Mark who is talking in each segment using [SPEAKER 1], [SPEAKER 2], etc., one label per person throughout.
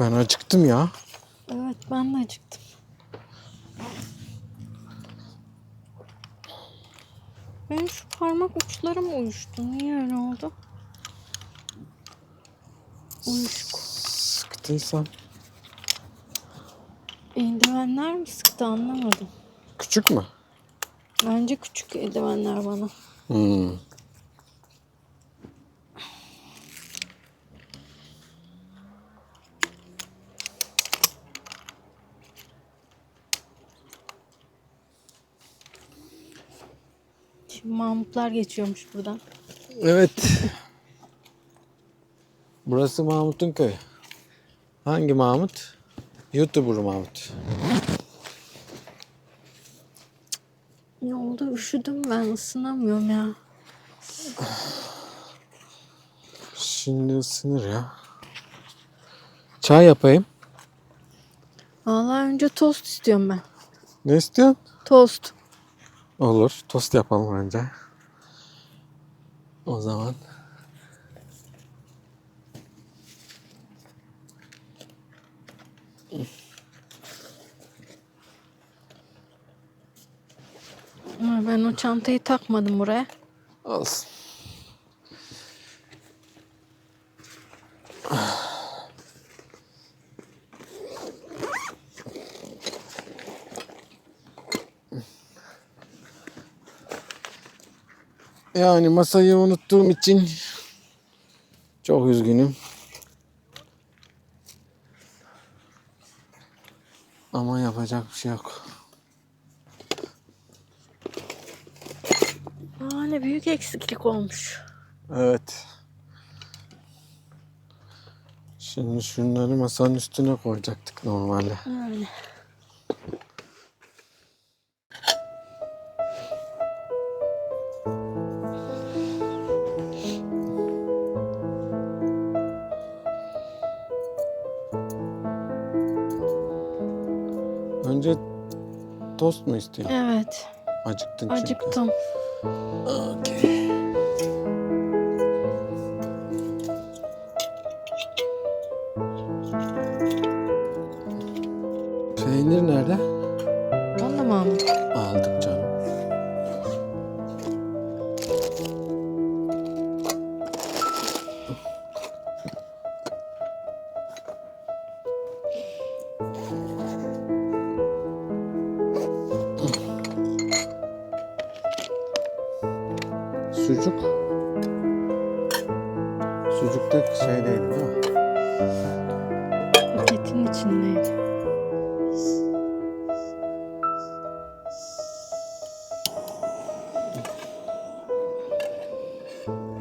[SPEAKER 1] Ben acıktım ya.
[SPEAKER 2] Evet ben de acıktım. Benim şu parmak uçlarım uyuştu. Niye öyle oldu? Uyuşuk.
[SPEAKER 1] Sıktıysan.
[SPEAKER 2] Eldivenler mi sıktı anlamadım.
[SPEAKER 1] Küçük mü?
[SPEAKER 2] Bence küçük eldivenler bana.
[SPEAKER 1] Hmm.
[SPEAKER 2] Mahmutlar geçiyormuş buradan.
[SPEAKER 1] Evet. Burası Mahmut'un köyü. Hangi Mahmut? YouTuber Mahmut.
[SPEAKER 2] Ne oldu? Üşüdüm ben. ısınamıyorum ya.
[SPEAKER 1] Şimdi ısınır ya. Çay yapayım.
[SPEAKER 2] Vallahi önce tost istiyorum ben.
[SPEAKER 1] Ne istiyorsun?
[SPEAKER 2] Tost.
[SPEAKER 1] Olur. Tost yapalım önce. O zaman.
[SPEAKER 2] Ama ben o çantayı takmadım buraya.
[SPEAKER 1] Olsun. Yani masayı unuttuğum için çok üzgünüm. Ama yapacak bir şey yok.
[SPEAKER 2] Aa ne büyük eksiklik olmuş.
[SPEAKER 1] Evet. Şimdi şunları masanın üstüne koyacaktık normalde.
[SPEAKER 2] Öyle.
[SPEAKER 1] Tost mu istiyorsun?
[SPEAKER 2] Evet.
[SPEAKER 1] Acıktın çünkü.
[SPEAKER 2] Acıktım.
[SPEAKER 1] Okey. Peynir nerede?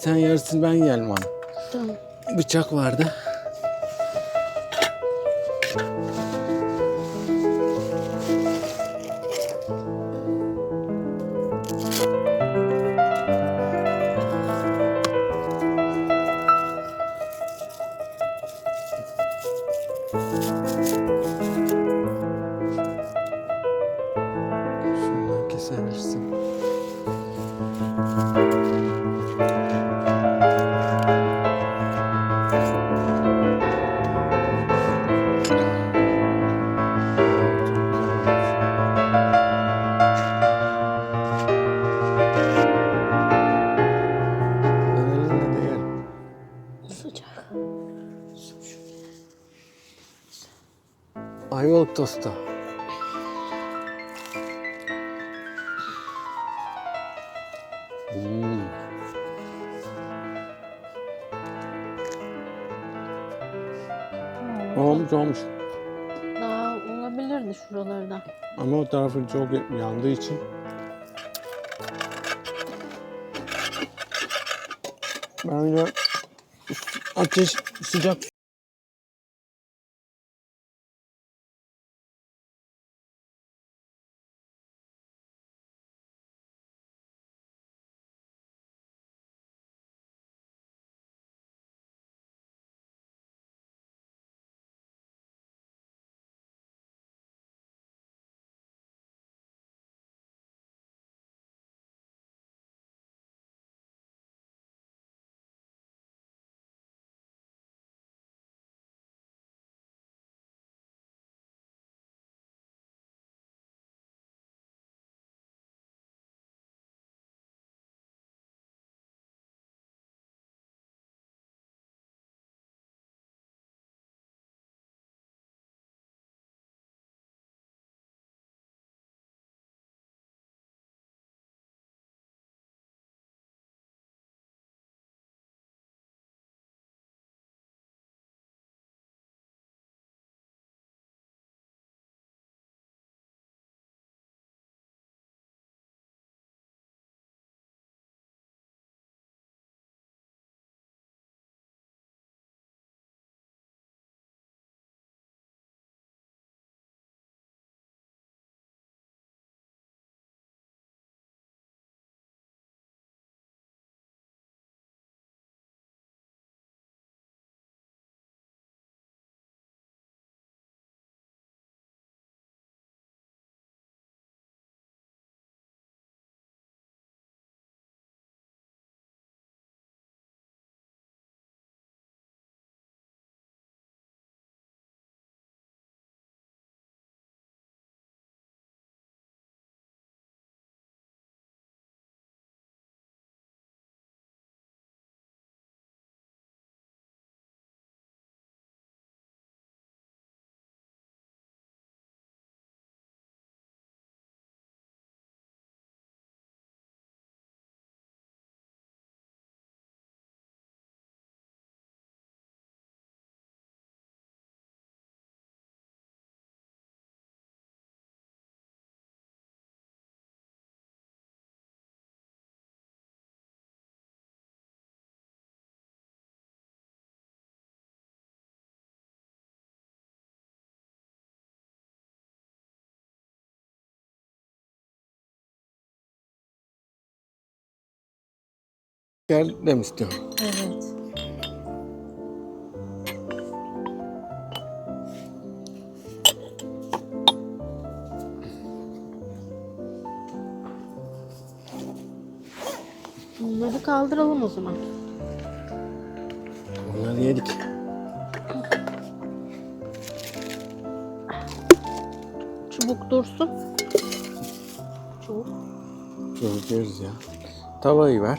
[SPEAKER 1] sen yersin ben yelmem.
[SPEAKER 2] Tamam.
[SPEAKER 1] Bıçak vardı. Tostu. Hmm. Olmuş olmuş.
[SPEAKER 2] Daha olabilirdi şuralarda.
[SPEAKER 1] Ama o tarafı çok yandığı için. Bence ateş sıcak Gel de mi istiyorsun?
[SPEAKER 2] Evet. Bunları kaldıralım o zaman.
[SPEAKER 1] Onları yedik.
[SPEAKER 2] Çubuk dursun. Çubuk.
[SPEAKER 1] Çocuk yeriz ya. Tavayı ver.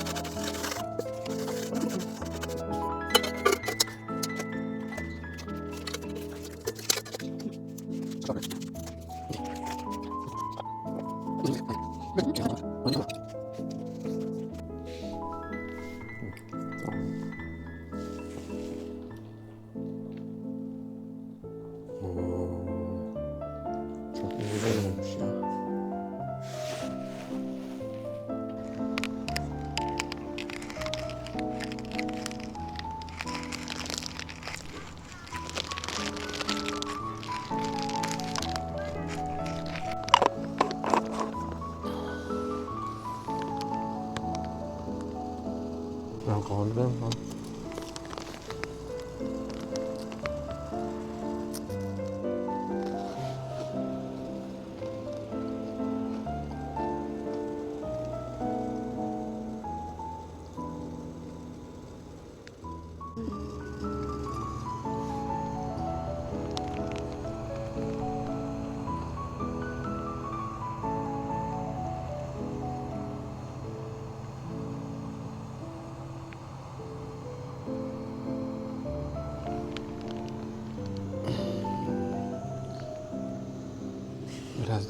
[SPEAKER 1] Ben kaldım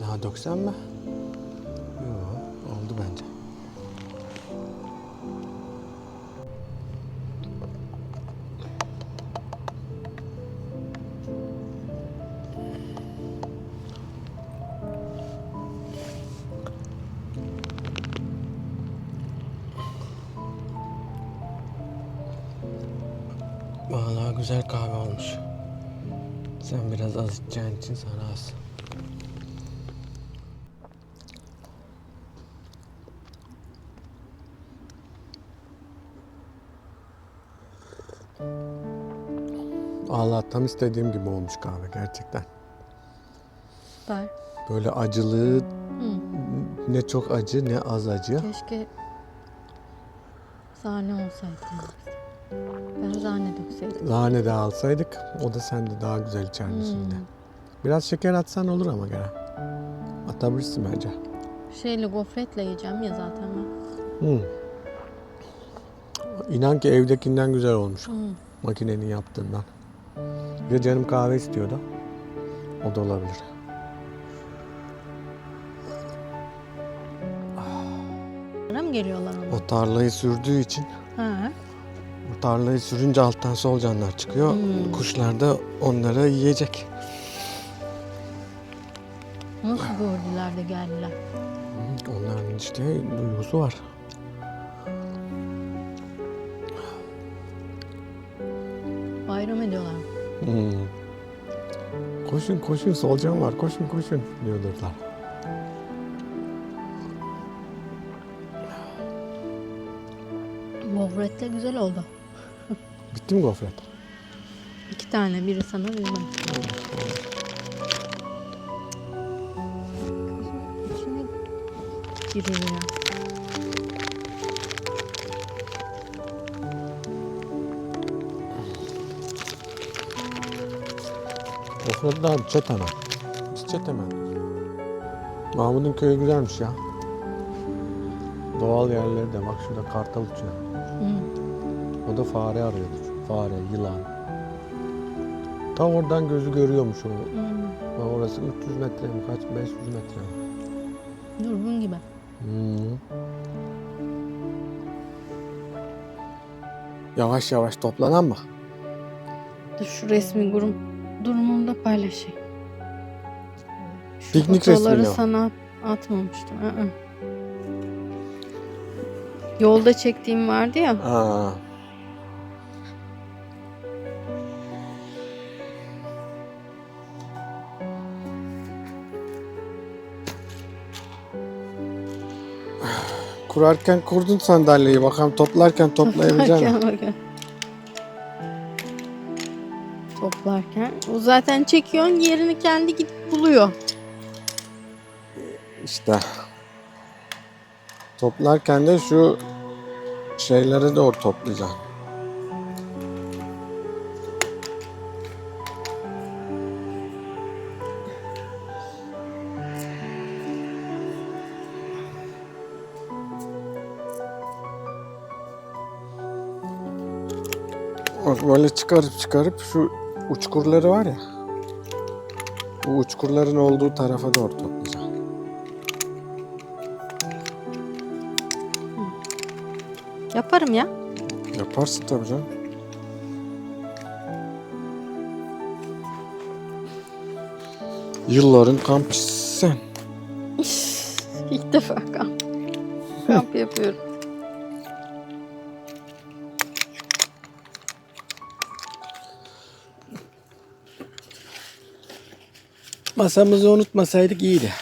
[SPEAKER 1] daha döksem mi? Yok, oldu bence. Vallahi güzel kahve olmuş. Sen biraz az içeceğin için sana az. Allah tam istediğim gibi olmuş kahve gerçekten.
[SPEAKER 2] Süper.
[SPEAKER 1] Böyle acılığı
[SPEAKER 2] Hı.
[SPEAKER 1] ne çok acı ne az acı.
[SPEAKER 2] Keşke sahne olsaydı. Ben sahne dökseydim.
[SPEAKER 1] Lahane de alsaydık o da sende daha güzel içerdi
[SPEAKER 2] Hmm.
[SPEAKER 1] şimdi. Biraz şeker atsan olur ama gene. Atabilirsin bence.
[SPEAKER 2] Şeyle gofretle yiyeceğim ya zaten ben.
[SPEAKER 1] Hı. İnan ki evdekinden güzel olmuş.
[SPEAKER 2] Hı.
[SPEAKER 1] Makinenin yaptığından. De canım kahve istiyordu. O da olabilir.
[SPEAKER 2] Bana mı geliyorlar ona?
[SPEAKER 1] O tarlayı sürdüğü için
[SPEAKER 2] Ha.
[SPEAKER 1] o tarlayı sürünce alttan solucanlar çıkıyor.
[SPEAKER 2] Hmm.
[SPEAKER 1] Kuşlar da onları yiyecek.
[SPEAKER 2] Nasıl gördüler de geldiler?
[SPEAKER 1] Onların işte duygusu var.
[SPEAKER 2] Bayram ediyorlar.
[SPEAKER 1] Hmm. Koşun koşun solucan var koşun koşun diyordurlar.
[SPEAKER 2] Gofretle güzel oldu.
[SPEAKER 1] Bitti mi gofret?
[SPEAKER 2] İki tane. Biri sana biri bana. İçine giriyor ya.
[SPEAKER 1] Gofret daha çeteme. Biz çeteme. Mahmut'un köyü güzelmiş ya. Doğal yerleri de bak şurada kartal uçuyor. O da fare arıyordu. Fare, yılan. Ta oradan gözü görüyormuş onu. Bak orası 300 metre mi kaç? 500 metre mi?
[SPEAKER 2] Durgun gibi.
[SPEAKER 1] Hmm. Yavaş yavaş toplan ama.
[SPEAKER 2] Dur şu resmi durum, durumunu da paylaşayım. Şu
[SPEAKER 1] Piknik
[SPEAKER 2] fotoğrafları
[SPEAKER 1] resmi mi o?
[SPEAKER 2] sana atmamıştım. Aa. Yolda çektiğim vardı ya.
[SPEAKER 1] Aa. kurarken kurdun sandalyeyi. Bakalım toplarken toplayabilecek misin?
[SPEAKER 2] Bakın bakın. Toplarken. O zaten çekiyorsun yerini kendi gidip buluyor.
[SPEAKER 1] İşte. Toplarken de şu şeyleri doğru toplayacaksın. Bak böyle çıkarıp çıkarıp şu uçkurları var ya. Bu uçkurların olduğu tarafa doğru toplayacaksın.
[SPEAKER 2] Yaparım ya.
[SPEAKER 1] Yaparsın tabii canım. Yılların kampçısı sen.
[SPEAKER 2] İlk defa kamp. kamp yapıyorum.
[SPEAKER 1] Masamızı unutmasaydık iyiydi.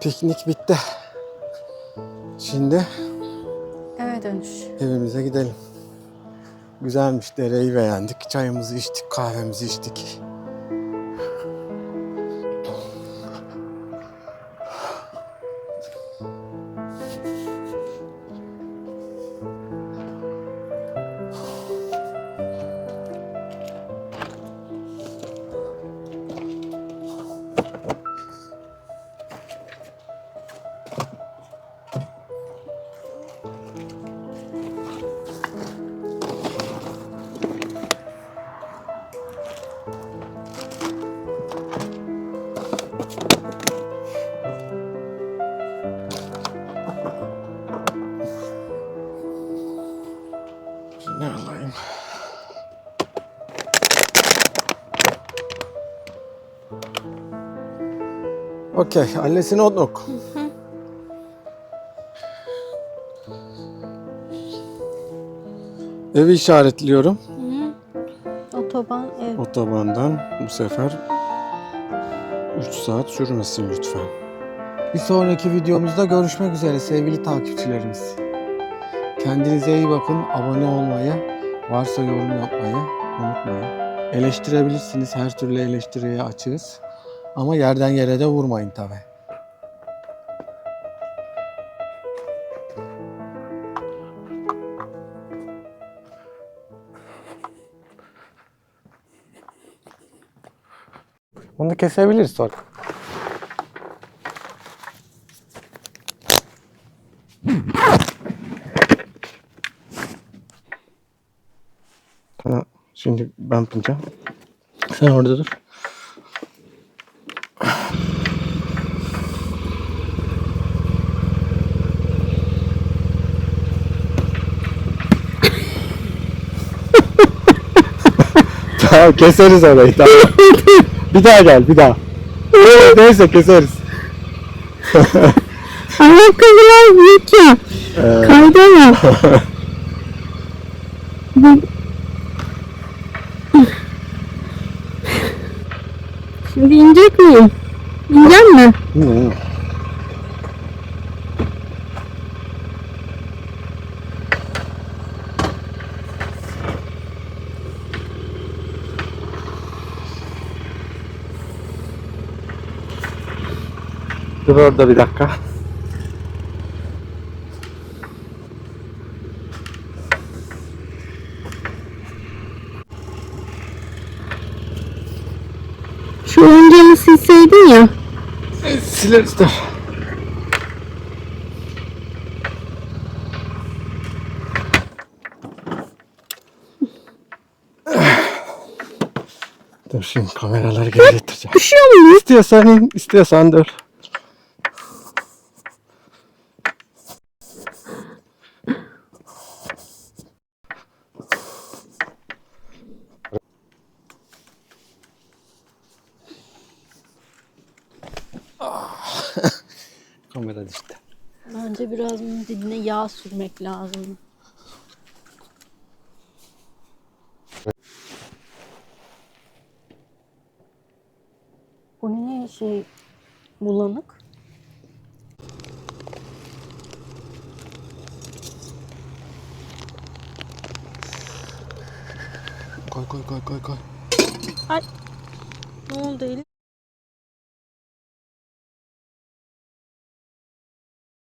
[SPEAKER 1] Piknik bitti. Şimdi
[SPEAKER 2] Eve dönüş.
[SPEAKER 1] evimize gidelim. Güzelmiş dereyi beğendik. Çayımızı içtik, kahvemizi içtik. Okey, alles in Ordnung. Evi işaretliyorum.
[SPEAKER 2] Otoban ev.
[SPEAKER 1] Otobandan bu sefer 3 saat sürmesin lütfen. Bir sonraki videomuzda görüşmek üzere sevgili takipçilerimiz. Kendinize iyi bakın. Abone olmayı, varsa yorum yapmayı unutmayın. Eleştirebilirsiniz. Her türlü eleştiriye açığız. Ama yerden yere de vurmayın tabi. Onu kesebiliriz sonra. Şimdi ben yapacağım. Sen orada dur. keseriz orayı tamam. bir daha gel bir daha. Neyse keseriz.
[SPEAKER 2] Ayakkabılar büyük ya.
[SPEAKER 1] Ee,
[SPEAKER 2] Kaydama. Şimdi inecek miyim? İnecek mi?
[SPEAKER 1] Dur orada bir dakika.
[SPEAKER 2] Şu oyuncağını silseydin ya.
[SPEAKER 1] Sileriz dur. Dur şimdi kameraları geri getireceğim.
[SPEAKER 2] Düşüyor mu?
[SPEAKER 1] İstiyorsan in, istiyorsan dur. Kamera düştü.
[SPEAKER 2] Bence biraz bunun diline yağ sürmek lazım. Bu ne şey bulanık?
[SPEAKER 1] Koy koy koy koy koy.